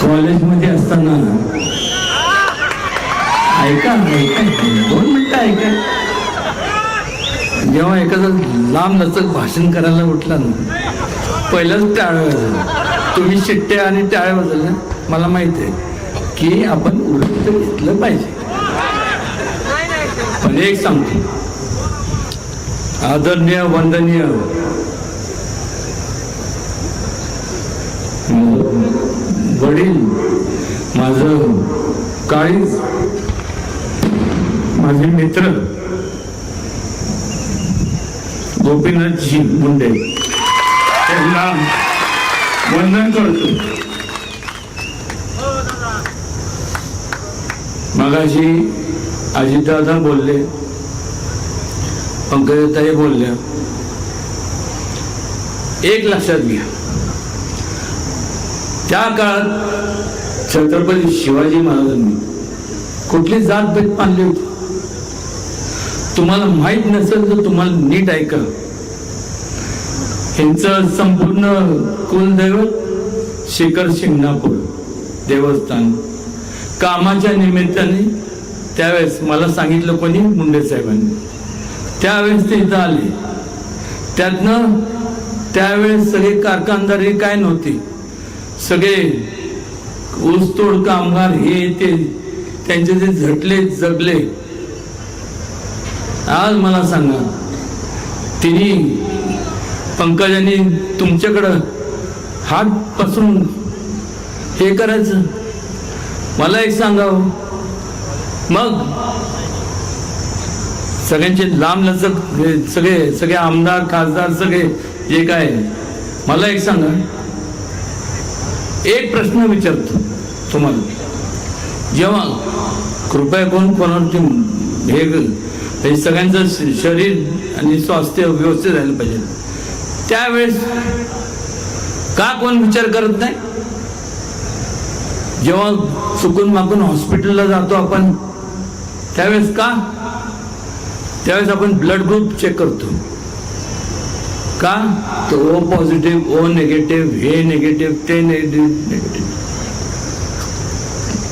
कॉलेजमध्ये असताना ऐका ऐका दोन मिनटं ऐका. जेव्हा एखादं लांब लचक भाषण करायला उठला ना टाळ्या टाळ तुम्ही शिट्ट्या आणि टाळ्या वाजवल्या. मला माहिती आहे की आपण उलट घेतलं पाहिजे. पण एक सांगतो. आदरणीय वंदनीय वडील माझं काळीज माझे मित्र गोपीनाथजी मुंडे. त्यांना वंदन करतो. मगाशी अजितदादा बोलले पंकजताई बोलल्या एक लक्षात घ्या. त्या काळात छत्रपती शिवाजी महाराजांनी कुठली जात भेट मानली होती? तुम्हाला माहीत नसेल तर तुम्हाला नीट ऐका. यांचं संपूर्ण कुलदैवत शेखर शिंगणापूर देवस्थान. कामाच्या निमित्ताने त्यावेळेस मला सांगितलं कोणी? मुंडे साहेबांनी. त्यावेळेस ते इथं आले. त्यातनं त्यावेळेस सगळे कारखानदारी काय नव्हते? सगळे ऊसतोड कामगार हे ते त्यांचे जे झटले जगले. आज मला सांगा तिने पंकजांनी तुमच्याकडं हात पसरून हे करायचं? मला एक सांगावं. मग सगळ्यांचे लांब लचक हे सगळे सगळे आमदार खासदार सगळे जे काय मला एक सांगा. एक प्रश्न विचारतो तुम्हाला. जेव्हा कृपया कोण कोणावरती हे हे सगळ्यांचं श- शरीर आणि स्वास्थ्य व्यवस्थित राहिलं पाहिजे. त्यावेळेस का कोण विचार करत नाही? जेव्हा चुकून मागून हॉस्पिटलला जातो आपण त्यावेळेस का? त्यावेळेस आपण ब्लड ग्रुप चेक करतो. का? तो ओ पॉझिटिव्ह ओ निगेटिव्ह हे निगेटिव्ह ते निगेटिव्ह निगेटिव्ह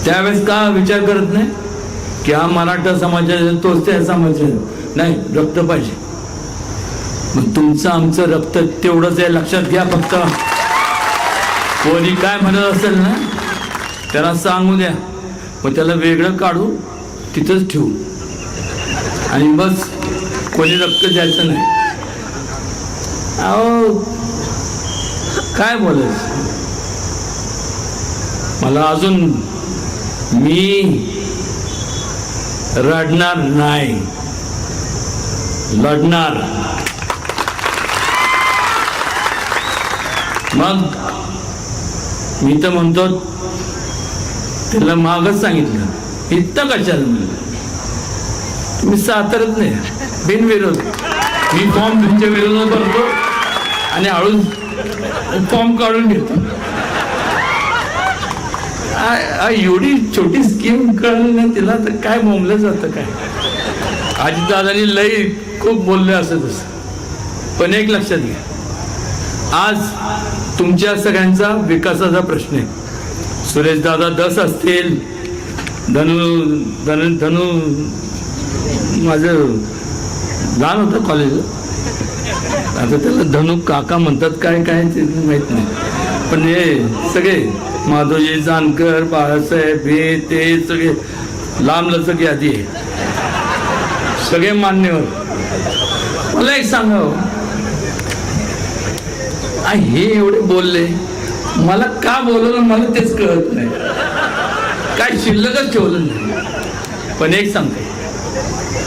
त्यावेळेस का विचार करत नाही? की हा मराठा समाजाचा तोच त्या समाजाचा नाही रक्त पाहिजे. मग तुमचं आमचं रक्त तेवढंच आहे लक्षात घ्या फक्त. कोणी काय म्हणत असेल ना त्याला सांगू द्या. मग त्याला वेगळं काढू तिथंच ठेवू. आणि बस कोणी रक्त द्यायचं नाही. अहो काय बोलायचं? मला अजून मी रडणार नाही. लढणार. मग मी तर म्हणतो त्याला मागच सांगितलं. इतकं कशाला म्हणलं? तुम्ही सातारच नाही बिनविरोध. मी फॉर्म तुमच्या विरोधात भरतो. आणि हळूच फॉर्म काढून घेतो. एवढी छोटी स्कीम कळली ना तिला तर काय बोंबलं जातं काय? आजीदादानी लई खूप बोलले असं तसं. पण एक लक्षात घ्या. आज तुमच्या सगळ्यांचा विकासाचा प्रश्न आहे. सुरेश दादा दस असतील धनु धनु धनु माझं लहान होतं कॉलेजला आता त्याला धनु काका म्हणतात काय काय ते माहीत नाही. पण हे सगळे माधोजी जानकर बाळासाहेब हे ते सगळे लांब लचक यादी आहे सगळे मान्यवर. मला एक सांगावं हो. हे. एवढे बोलले. मला का बोलवलं मला तेच कळत नाही. काय शिल्लकच ठेवलं नाही. पण एक सांगते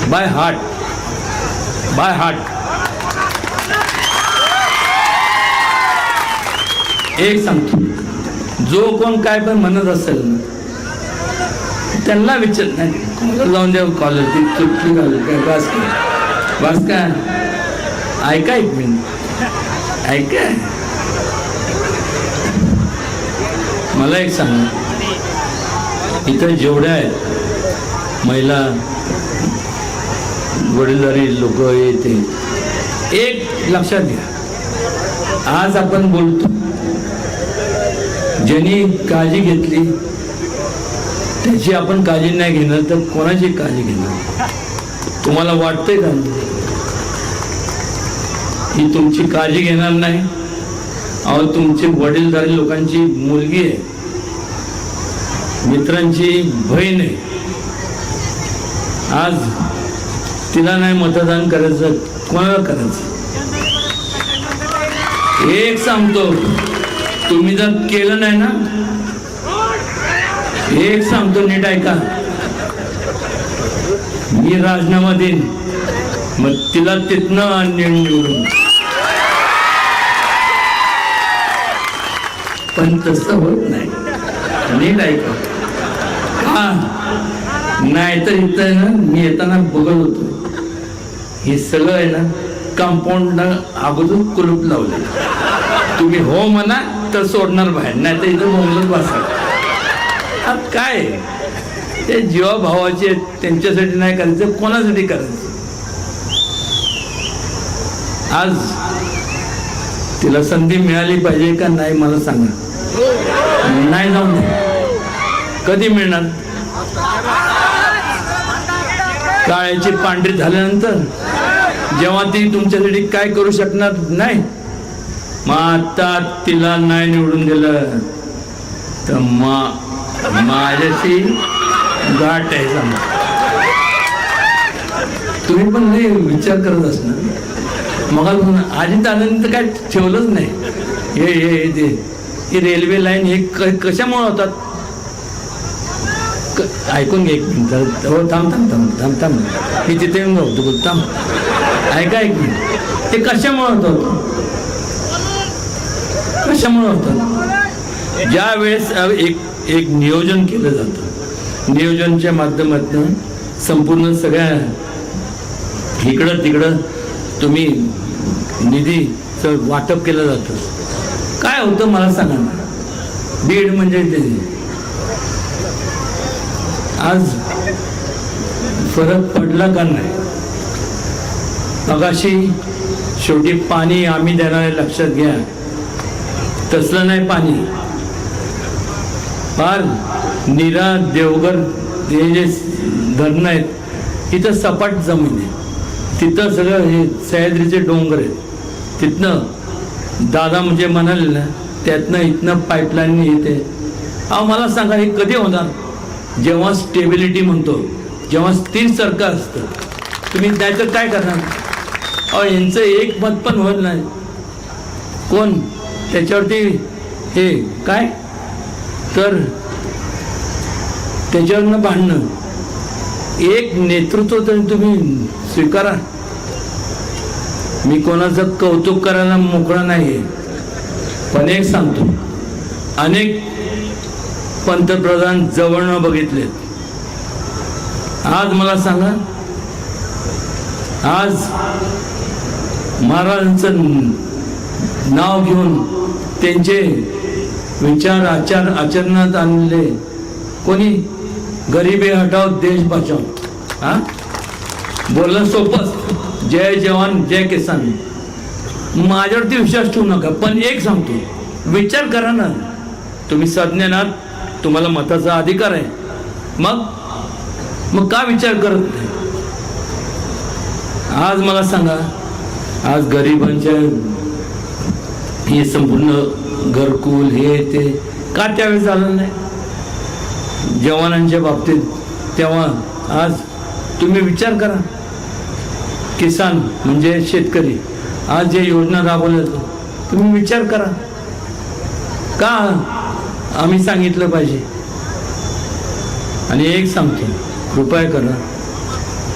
बाय हार्ट. By heart. एक सांगतो. जो कोण काय पण म्हणत असेल त्यांना विचार नाही. जाऊन द्या कॉलेज ती चुटकी घालू काय वास काय? काय? ऐका एक मिनिट ऐका. मला एक सांगा. इथं जेवढ्या आहेत महिला वडीलधारी लोक येते. एक लक्षात घ्या. आज आपण बोलतो ज्यांनी काळजी घेतली त्याची आपण काळजी नाही घेणार तर कोणाची काळजी घेणार? तुम्हाला वाटतंय का? ही तुमची काळजी घेणार नाही. अहो तुमची वडीलधारी लोकांची मुलगी आहे. मित्रांची बहीण आहे. आज तिला नाही मतदान करायचं कोणाला करायचं? एक सांगतो. तुम्ही जर केलं नाही ना एक सांगतो नीट ऐका. मी राजीनामा देईन मग तिला तिथनं अन्य निवडून. पण तसं होत नाही. नीट ऐका. हा नाही तर इथं आहे ना मी येताना बघत होतो. हे सगळं आहे ना कंपाऊंड अगोदर कुलूप लावले तुम्ही हो म्हणा तर सोडणार बाहेर नाही तर इथं बोंबलत बसा आता काय? ते जीवा भावाचे त्यांच्यासाठी नाही करायचं कोणासाठी करायचं? आज तिला संधी मिळाली पाहिजे का नाही मला सांगा. नाही जाऊन कधी मिळणार? काळ्याची पांढरी झाल्यानंतर? जेव्हा ती तुमच्यासाठी काय करू शकणार? नाही. मग आता तिला नाही निवडून दिलं. तर मा माझ्याशी गाठ आहे सांगा. तुम्ही पण नाही विचार करत असणार. मग आधी तर काय ठेवलंच नाही. हे हे ते ही रेल्वे लाईन हे क- कशामुळे होतात? क- ऐकून घे एक मिनिट. हो थांब थांब थांब थांब थांब. मी तिथे येऊन होतो थांब. ऐका एक मिनिट. ते कशामुळे होतं कशामुळे होतं? ज्या वेळेस एक एक नियोजन केलं जातं. नियोजनच्या माध्यमातून संपूर्ण सगळ्या इकडं तिकडं तुम्ही निधीचं वाटप केलं जातं. काय होतं मला सांगा ना. बीड म्हणजे ते. आज फरक पडला का नाही? मगाशी शेवटी पाणी आम्ही देणारे लक्षात घ्या. तसलं नाही पाणी. फार निरा देवगर हे जे धरणं आहेत इथं सपाट जमीन आहे. तिथं सगळं हे सह्याद्रीचे डोंगर आहेत. तिथनं दादा म्हणजे म्हणाले ना त्यातनं इथनं पाईपलाईन येते. अहो मला सांगा हे कधी होणार? जेव्हा स्टेबिलिटी म्हणतो जेव्हा स्थिर सरकार असतं तुम्ही त्याचं काय करणार? अहो यांचं एक मत पण होत नाही. कोण? त्याच्यावरती हे काय? तर त्याच्यावरनं भांडणं. एक नेतृत्व तरी तुम्ही स्वीकारा. मी कोणाचं कौतुक करायला मोकळा नाही पण एक सांगतो. अनेक पंतप्रधान जवळनं बघितलेत. आज मला सांगा. आज महाराजांचं नाव घेऊन त्यांचे विचार आचार आचरणात आणले. कोणी? गरिबी हटाव देश बचाव हा? बोलणं सोपंच जय जवान जय किसान. माझ्यावरती विश्वास ठेवू नका पण एक सांगतो. विचार करा ना. तुम्ही संज्ञानात तुम्हाला मताचा अधिकार आहे. मग? मग का विचार करत नाही? आज मला सांगा आज गरिबांच्या हे संपूर्ण घरकुल हे ते का त्यावेळेस झालं नाही? जवानांच्या बाबतीत तेव्हा आज तुम्ही विचार करा. किसान म्हणजे शेतकरी आज जे योजना राबवल्या तुम्ही विचार करा. का आम्ही सांगितलं पाहिजे? आणि एक सांगतो कृपया करा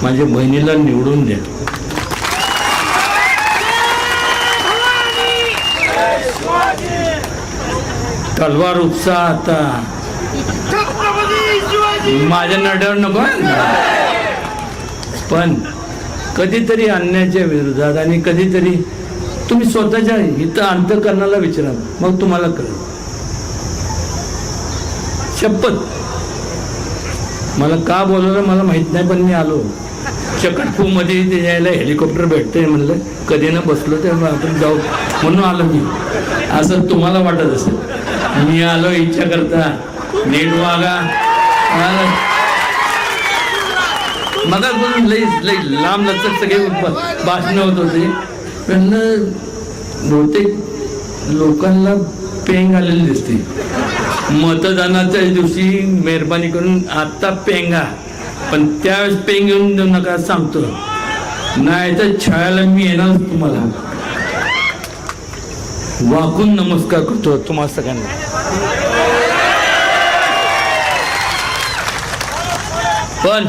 माझ्या बहिणीला निवडून द्या. तलवार उपसा आता. माझ्या नड्यावर नको? पण कधीतरी अन्यायाच्या विरोधात आणि कधीतरी तुम्ही स्वतःच्या इथं अंतकरणाला विचारा. मग तुम्हाला कळेल. शपथ. मला का बोलवलं मला माहीत नाही पण मी आलो. चकटपू मध्ये ते यायला हेलिकॉप्टर भेटतंय म्हणलं. कधी ना बसलो ते आपण जाऊ. म्हणून आलो मी. असं तुम्हाला वाटत असेल. मी आलो इच्छा करता. नीट वागा. मग लई लई लांब लचक सगळे भाषण होत होते. पण बहुतेक लोकांना पेंग आलेली दिसते. मतदानाच्या दिवशी मेहरबानी करून आत्ता पेंगा. पण त्यावेळेस पेंग येऊन देऊ नका सांगतो. नाही तर छळायला मी येणार तुम्हाला. वाकून नमस्कार करतो तुम्हाला सगळ्यांना. पण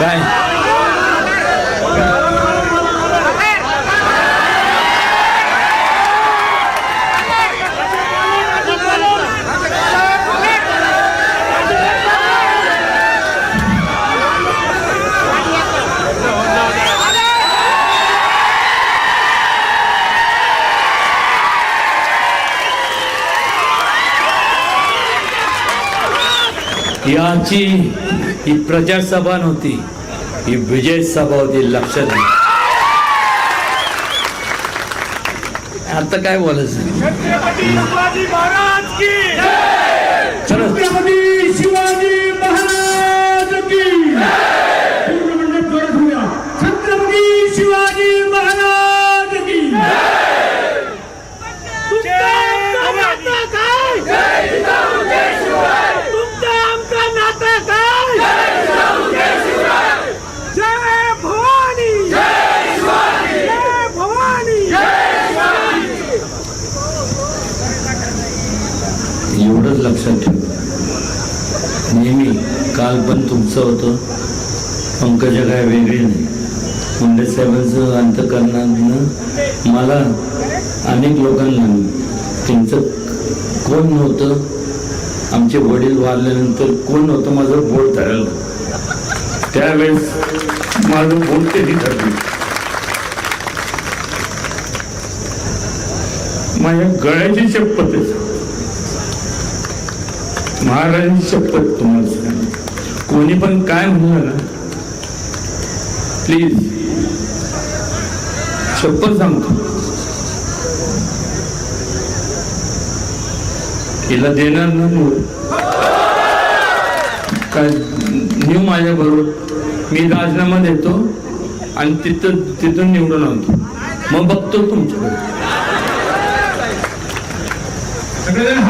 काय? यांची ही प्रजासभा नव्हती ही विजय सभा होती लक्षात आता काय बोलायचं शिवाजी महाराज की खरंच छत्रपती शिवाजी महाराज की पूर्ण मंडप जोरात होऊया. छत्रपती शिवाजी महाराज की तुमचं नातं काय तुमचं आमचं नातं काय जय भवानी जय भवानी एवढंच लक्षात ठेव नेहमी काल पण तुमचं होतं. पंकजा काय वेगळी नाही. मुंडे साहेबांचं अंतकरणानं मला अनेक लोकांना त्यांचं कोण नव्हतं आमचे वडील वारल्यानंतर कोण नव्हतं माझं बोट धरलं. त्यावेळेस माझं बोट त्यांनी धरलं? माझ्या गळ्याची शपथ आहे. महाराजांची शपथ तुम्हाला कोणी पण काय म्हणलं ना प्लीज शपथ सांगतो. हिला देणार ना काय न्यू माझ्या बरोबर. मी राजीनामा देतो आणि तिथं तिथून निवडून आणतो. मग बघतो तुमच्याकडे. सगळेजण